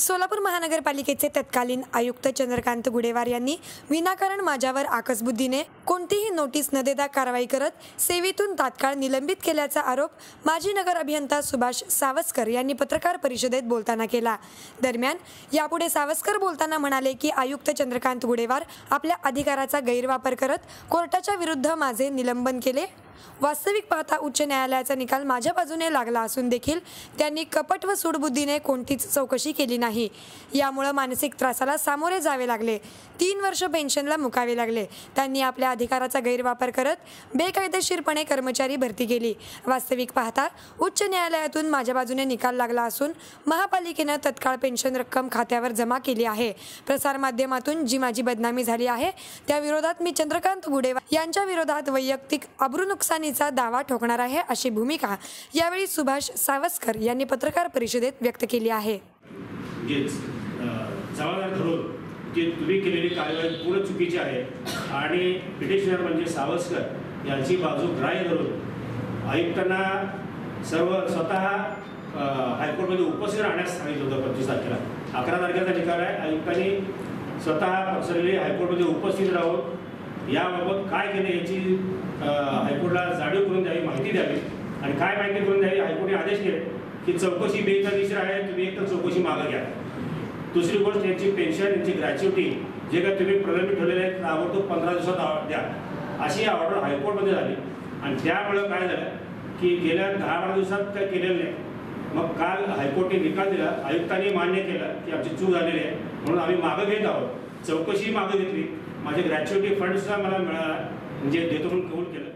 सोलापूर महानगरपालिकेचे तत्कालीन आयुक्त चंद्रकांत गुडेवार यांनी विनाकारण माझ्यावर आकसबुद्धीने कोणतीही नोटीस न देता कारवाई करत सेवेतून तात्काळ निलंबित केल्याचा आरोप माजी नगर अभियंता सुभाष सावस्कर यांनी पत्रकार परिषदेत बोलताना केला. दरम्यान यापुढे सावस्कर बोलताना म्हणाले की आयुक्त चंद्रकांत गुडेवार आपल्या अधिकाराचा गैरवापर करत कोर्टाच्या विरुद्ध माझे निलंबन केले. वास्तविक पाहता उच्च न्यायालयाचा निकाल माझ्या बाजूने लागला असून देखील त्यांनी कपट व सूडबुद्धीने कोणतीच चौकशी केली नाही. यामुळं मानसिक त्रासाला सामोरे जावे लागले. तीन वर्ष पेन्शनला मुकावे लागले. त्यांनी आपल्या अधिकाराचा गैरवापर करत बेकायदेशीरपणे कर्मचारी भरती केली. वास्तविक पाहता उच्च न्यायालयातून माझ्या बाजूने निकाल लागला असून महापालिकेनं तत्काळ पेन्शन रक्कम खात्यावर जमा केली आहे. प्रसारमाध्यमातून जी माझी बदनामी झाली आहे त्या विरोधात मी चंद्रकांत गुडेवार यांच्या विरोधात वैयक्तिक अब्रू नुकसानीचा दावा ठोकणार आहे अशी भूमिका यावेळी सुभाष सावस्कर यांनी पत्रकार परिषदेत व्यक्त केली आहे. म्हणजेच तुम्ही केलेली कार्यवाही पूर्ण चुकीची आहे आणि पिटिशनर म्हणजे सावस्कर यांची बाजू ग्राह्य धरून आयुक्तांना सर्व स्वतः हायकोर्टमध्ये उपस्थित राहण्यास सांगितलं होतं पंचवीस तारखेला. अकरा तारखेचा निकाल आहे. आयुक्तांनी स्वतः पर्सनली हायकोर्टमध्ये उपस्थित राहून याबाबत काय केलं याची हायकोर्टला जाणीव करून द्यावी माहिती द्यावी. आणि काय माहिती करून द्यावी हायकोर्टने आदेश केले की चौकशी बेकायदेशीर आहे तुम्ही एकतर चौकशी मागं घ्या. दुसरी गोष्ट यांची पेन्शन यांची ग्रॅच्युटी जे काय तुम्ही प्रलंबित ठेवलेले आहेत ताबडतोब पंधरा दिवसात द्या. अशी ऑर्डर हायकोर्टमध्ये झाली. आणि त्यामुळं काय झालं की गेल्या दहा बारा दिवसात काय केलेलं नाही. मग काल हायकोर्टने निकाल दिला आयुक्तांनी मान्य केलं की आमची चूक झालेली आहे म्हणून आम्ही मागं घेत आहोत. चौकशी मागं घेतली. माझे ग्रॅच्युटी फंडसुद्धा मला मिळाला म्हणजे देतो म्हणून कबूल केलं.